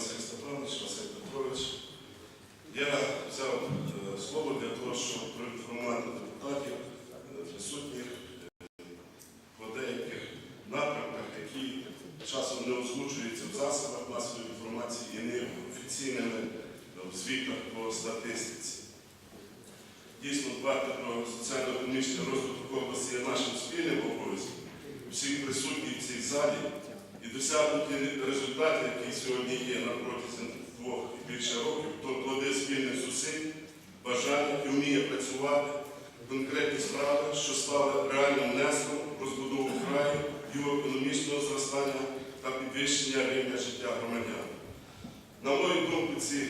Василь Степанович, Василь Петрович. Я взяв е, слово для того, щоб проінформувати депутатів, е, присутніх е, по деяких напрямках, які часом не озвучуються в засобах масової інформації і не офіційними в звітах по статистиці. Дійсно, дбати про соціально-економічний розвиток області є нашим спільним обов'язком всіх присутніх в цій залі і досягнуті результати, які сьогодні є на протязі двох і більше років, хто плоди спільних зусиль, бажання і вміє працювати, конкретні справи, що стали реальним внеском в розбудову краю, його економічного зростання та підвищення рівня життя громадян. На мою думку, ці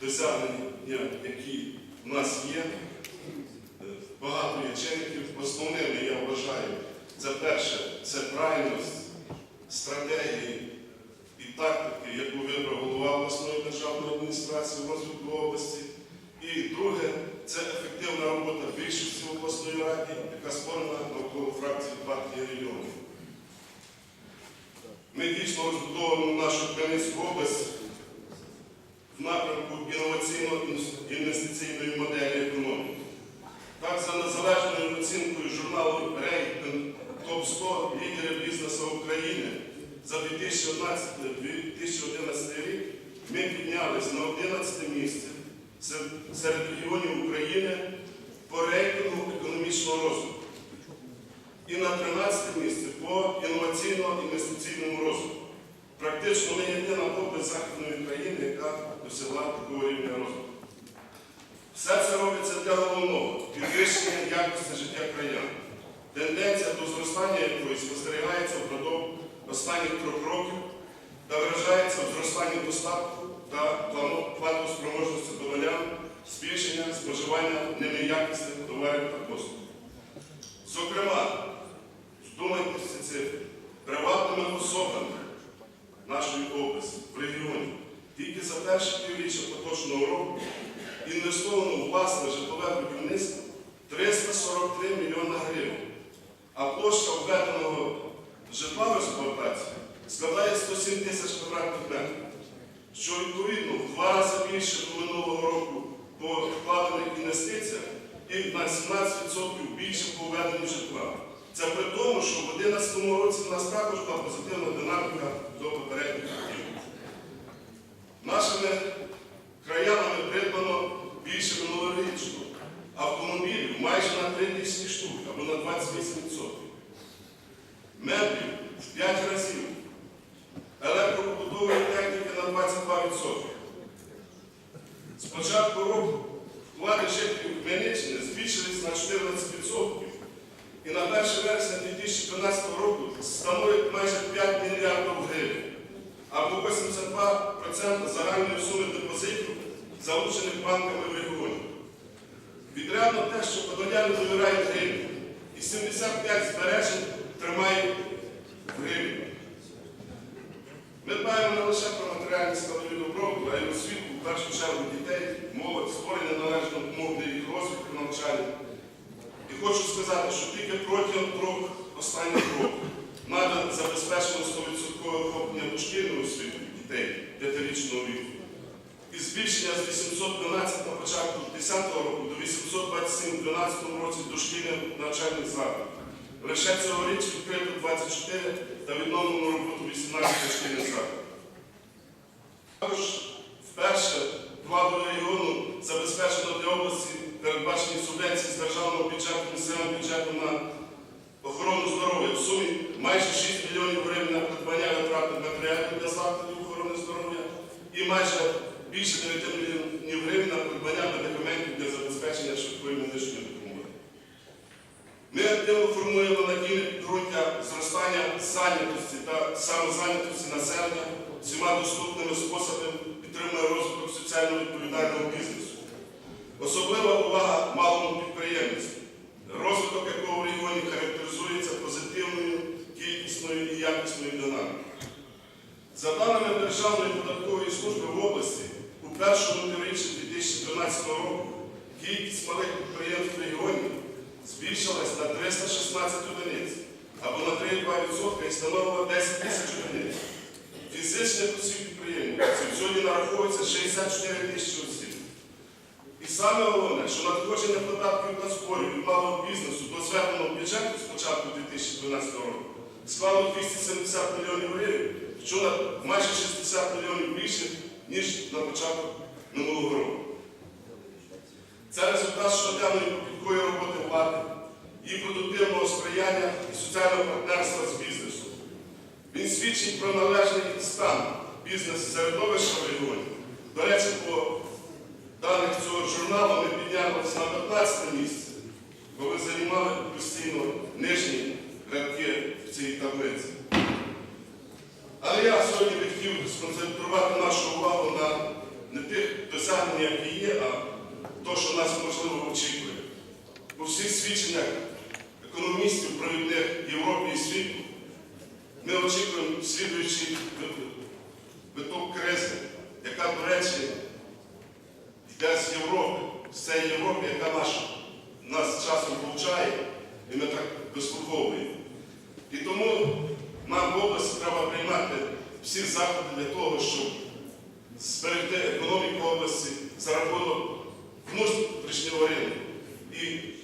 досягнення, які в нас є, е, багато є чинників. Основними я вважаю, це перше, це правильність стратегії і тактики, яку вибрав голова обласної державної адміністрації в розвитку області. І друге, це ефективна робота більшості в обласної раді, яка створена навколо фракції партії регіонів. Дійсно розбудовуємо нашу Хмельницьку область в напрямку інноваційно-інвестиційної моделі економіки. Так, за незалежною оцінкою журналу Рейтинг ТОП-100 лідерів бізнесу України за 2011 рік ми піднялись на 11 місце серед регіонів України по рейтингу економічного розвитку і на 13 місце по інноваційно-інвестиційному розвитку. Практично ми єдина область Західної країни, яка досягла такого рівня розвитку. Все це робиться для головного підвищення якості життя краян. Тенденція до зростання якої спостерігається впродовж останніх трьох років та виражається в зростанні достатку та плану- платоспроможності доволян, збільшення споживання ними якісних товарів та послуг. Зокрема, вдумайтеся цифри, приватними особами нашої області в регіоні тільки за перше півріччя поточного року інвестовано у власне житлове будівництво 343 мільйона гривень, а площа введеного житла в експлуатацію складає 107 тисяч квадратних метрів, що відповідно в два рази більше до минулого року по вкладених інвестиціях і на 17% більше по введенню житла. Це при тому, що в 2011 році в нас також була позитивна динаміка до попередніх років. Нашими краянами придбано більше минулорічно автомобілів майже на 3 тисячі штук або на 28%. Меблів в 5 разів. Електропобутової техніки на 22%. З початку року вклади жителів Хмельниччини збільшились на 14%. І на 1 вересня 2013 року становить майже 5 мільярдів гривень або 82% загальної суми депозитів, залучених банками в регіоні. Відрядно те, що подоляни довирають гривні, і 75 збережень тримають в гривні. Ми дбаємо не лише про матеріальні складові добробуту, а й освіту, в першу чергу дітей, молодь, створення належного умов для їх розвитку навчання. І хочу сказати, що тільки протягом трьох останніх років треба забезпечено 100% охоплення дошкільної освіти дітей 5-річного віку. І збільшення з 812 на початку 2010 року до 827 у 2012 році дошкільних навчальних закладів. Лише цьогоріч відкрито 24 та відновлено роботу 18 дошкільних закладів. Також вперше владою регіону забезпечено для області передбачені субвенції з державного бюджету, місцевого бюджету на охорону здоров'я в сумі майже 6 мільйонів гривень на придбання витратних матеріалів для закладів охорони здоров'я і майже більше 9 мільйонів гривень на придбання медикаментів для забезпечення швидкої медичної допомоги. Ми активно формуємо надійне підґрунтя зростання зайнятості та самозайнятості населення всіма доступними способами підтримує розвиток соціально відповідального бізнесу. Особлива увага малому підприємництву, розвиток якого в регіоні характеризується позитивною, кількісною і якісною динамікою. За даними Державної податкової служби в області, у першому півріччі 2013 року кількість малих підприємств в регіоні збільшилась на 316 одиниць або на 3,2% і становила 10 тисяч одиниць. Фізичних осіб підприємців сьогодні нараховується 64 тисячі осіб. І саме головне, що надходження податків та зборів від малого бізнесу до зведеного бюджету з початку 2012 року склало 270 мільйонів гривень, що на майже 60 мільйонів більше, ніж на початок минулого року. Це результат щоденної кропіткої роботи влади, її продуктивного сприяння і соціального партнерства з бізнесом. Він свідчить про належний стан бізнес-середовища в регіоні. До речі, по даних цього журналу ми піднялися на 15 місце, бо ви займали постійно нижні рядки в цій таблиці. Але я сьогодні би хотів сконцентрувати нашу увагу на не тих досягненнях, які є, а то, що нас можливо очікує. По всіх свідченнях економістів, провідних Європи і світу, ми очікуємо слідуючий виток кризи, яка, до речі, йде з Європи, з цієї Європи, яка наш, нас часом повчає, і ми так вислуховуємо. І тому нам в області треба приймати всі заходи для того, щоб зберегти економіку області за рахунок внутрішнього ринку. І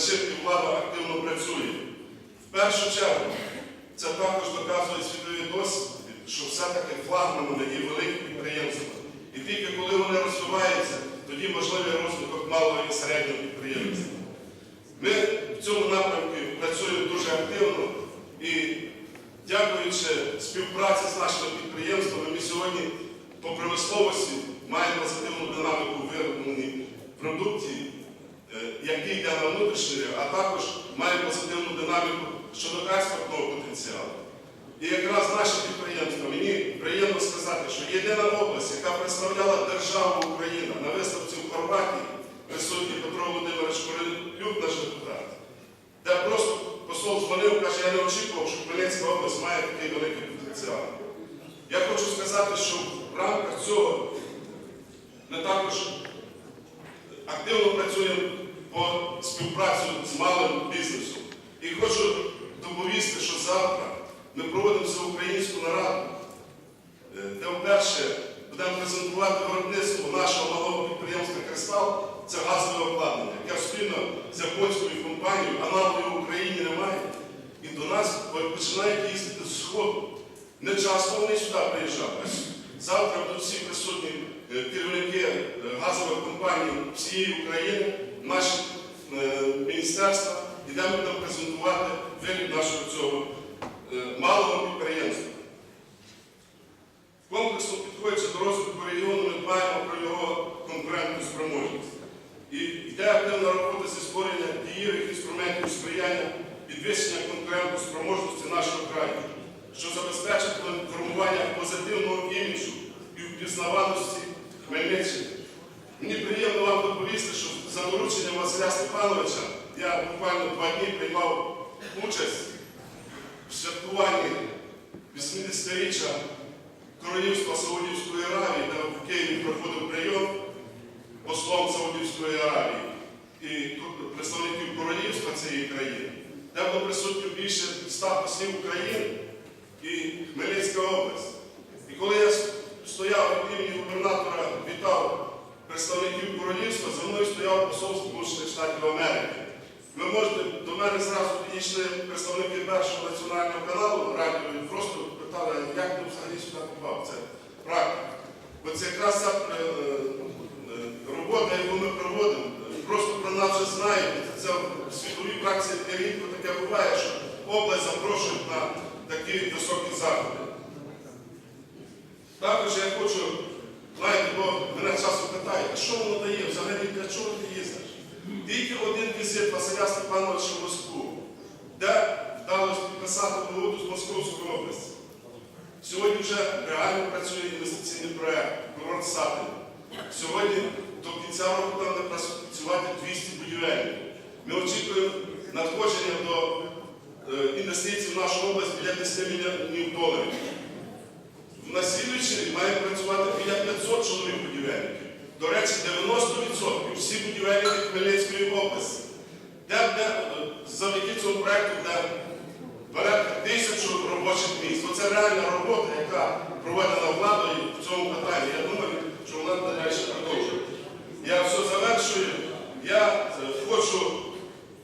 чим влада активно працює. В першу чергу, це також доказує світові досвід, що все-таки флагманами є великі підприємства. І тільки коли вони розвиваються, тоді можливий розвиток малого і середнього підприємства. Ми в цьому напрямку працюємо дуже активно і дякуючи співпраці з нашими підприємствами, ми сьогодні по промисловості маємо позитивну динаміку в виробленні продукції, е, який йде на внутрішній а також маємо позитивну динаміку щодо експортного потенціалу. І якраз наші підприємства, мені приємно сказати, що єдина область, яка представляла державу Україна на виставці в Хорватії, присутній Петро Володимирович Королюк, наш депутат, де просто посол дзвонив, каже, я не очікував, що Хмельницька область має такий великий потенціал. Я хочу сказати, що в рамках цього ми також активно працюємо по співпраці з малим бізнесом. І хочу доповісти, що завтра ми проводимо всеукраїнську нараду, е, де вперше будемо презентувати виробництво нашого малого підприємства Кристал, це газове обладнання, яке спільно з японською компанією, аналогів в Україні немає. І до нас починають їздити з сходу. Не часто вони сюди приїжджають. Завтра будуть всі присутні е, керівники е, газових компаній всієї України, наші е, міністерства, ми будемо презентувати вигляд нашого цього е, малого підприємства. Комплексно підходячи до розвитку регіону, ми дбаємо про його конкурентну спроможність. І йде активна робота зі створення дієвих інструментів сприяння підвищення конкурентної спроможності нашого краю, що забезпечить формування позитивного іміджу і впізнаваності Хмельниччини. Мені приємно вам доповісти, що за дорученням Василя Степановича я буквально два дні приймав участь в святкуванні 80-річчя Королівства Саудівської Аравії, де в Києві проходив прийом послом Саудівської Аравії і представників королівства цієї країни, де було присутньо більше 100 послів України і Хмельницька область. І коли я стояв від імені губернатора, вітав представників королівства, за мною стояв посол Сполучених Штатів Америки. Ви можете до мене зразу підійшли представники першого національного каналу радіо і просто питали, як ти взагалі сюди попав. Це правда. Бо якраз ця е, е, робота, яку ми проводимо, просто про нас вже знають. Це в світовій практиці рідко таке буває, що область запрошують на такі високі заходи. Також я хочу, знаєте, бо мене часом питають, а що воно дає? Взагалі для чого ти їздиш? Тільки один візит Василя Степановича в Москву, де вдалося підписати угоду з Московської області. Сьогодні вже реально працює інвестиційний проєкт курорт Сатин. Сьогодні до кінця року там буде працювати 200 будівельників. Ми очікуємо надходження до е, інвестицій в нашу область біля 10 мільйонів доларів. На слідуючий рік має працювати біля 500 чоловік-будівельників. До речі, 90% всі будівельники Хмельницької області. Де, де завдяки цьому проєкту порядка тисячу робочих місць. Оце реальна робота, яка проведена владою в цьому питанні. Я думаю, що вона далі продовжує. Я все завершую. Я е, хочу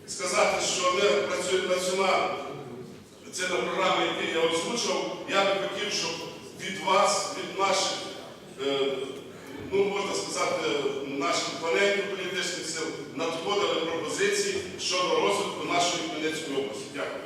сказати, що ми працюємо над цими програмами, які я озвучив. Я би хотів, щоб від вас, від наших, е, ну можна сказати, наших опонентів політичних сил надходили пропозиції щодо розвитку нашої Хмельницької області. Дякую.